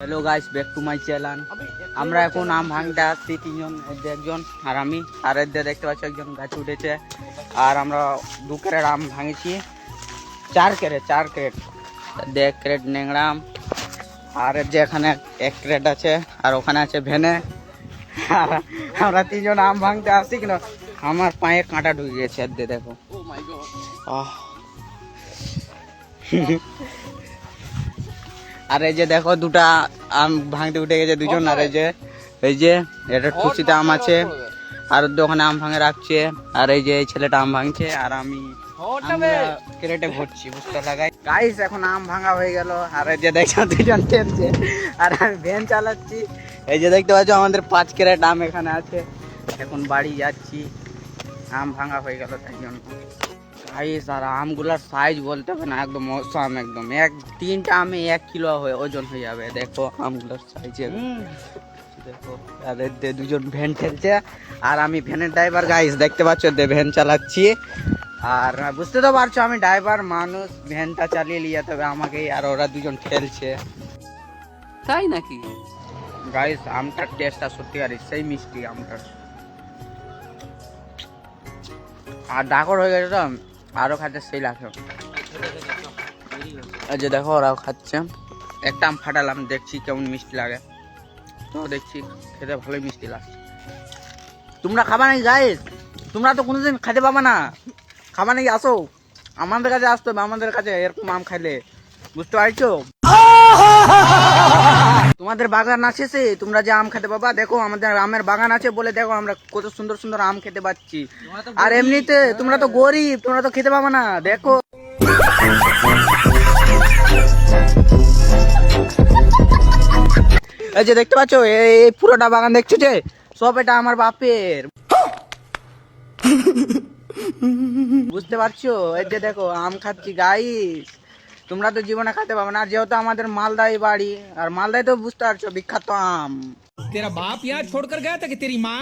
Hello guys back to my channel আমরা এখন আম ভাঙতে আসছি তিনজন একজন আর আমি। আর এর দিয়ে দেখতে পাচ্ছি একজন গাছ উঠেছে। আর আমরা দু ক্যারেট আম ভাঙেছি। চার ক্যারেট চার ক্যারেট। দেখ ক্যারেট নেংড়া আম। আর যে এখানে এক ক্যারেট আছে, আর ওখানে আছে ভেনে। আমরা তিনজন আম ভাঙতে আসছি কিন্তু আমার পায়ে কাঁটা ঢুকে গেছে এর দিয়ে দেখো। আহ। আর এই যে দেখো দুটা আম ভাঙতে উঠে গেছে দুজন আর এই যে এই যে এটা খুশিতে আম আছে আর দোকানে আম ভাঙে রাখছে আর এই যে ছেলেটা আম ভাঙছে আর আমি ক্রেটে ভরছি বুঝতে লাগাই। গাইস এখন আম ভাঙা হয়ে গেল আর এই যে দেখছ দুজন টেনছে আর আমি ভ্যান চালাচ্ছি। এই যে দেখতে পাচ্ছ আমাদের পাঁচ ক্যারেট আম এখানে আছে এখন বাড়ি যাচ্ছি আম ভাঙা হয়ে গেল তাই জন্য। গাইস আর আমগুলার সাইজ বলতে হবে না একদম মৌসাম একদম। এক তিনটা আমে এক কিলো হয়ে ওজন হয়ে যাবে দেখো আমগুলার সাইজ দেখো দিয়ে দুজন ভ্যান ঠেলছে আর আমি ভ্যানের ড্রাইভার গাইস দেখতে পাচ্ছ দে ভ্যান চালাচ্ছি। আর বুঝতে তো পারছ আমি ড্রাইভার মানুষ ভ্যানটা চালিয়ে নিয়ে যেতে হবে আমাকেই আর ওরা দুজন ঠেলছে তাই নাকি? গাইস আমটার টেস্টটা সত্যি আর সেই মিষ্টি আমটার। আর ডাকর হয়ে গেছে তো? আরও খাচ্ছে সেই এই যে দেখো, ওরাও খাচ্ছে। একটা আম ফাটালাম, দেখছি কেমন মিষ্টি লাগে। তো দেখছি, খেতে ভালোই মিষ্টি লাগছে। তোমরা খাবা নাকি গাইস তোমরা তো কোনোদিন খেতে পাবা না। খাবা নাকি, আসো। আমাদের কাছে আসতে হবে, আমাদের কাছে এরকম আম খাইলে। বুঝতে পারছ? তোমাদের বাগান আছে সে? তোমরা যে আম খেতে পাবা? দেখো আমাদের আমের বাগান আছে বলে দেখো আমরা কত সুন্দর সুন্দর আম খেতে পাচ্ছি। আর এমনিতে তোমরা তো গরিব তোমরা তো খেতে পাবা না দেখো। এই যে দেখতে পাচ্ছ এই পুরোটা বাগান দেখছ যে? সব এটা আমার বাপের। বুঝতে পারছ? এই যে দেখো আম খাচ্ছি গাইস তোমরা তো জীবনে খাতে পাবে না যেহেতু আমাদের মালদাই বাড়ি, আর মালদায় তো বুঝতে পারছ বিখ্যাত আম। তেরা বাপ ইয়ার ছোড় কর গেয়া তা কি তেরি মা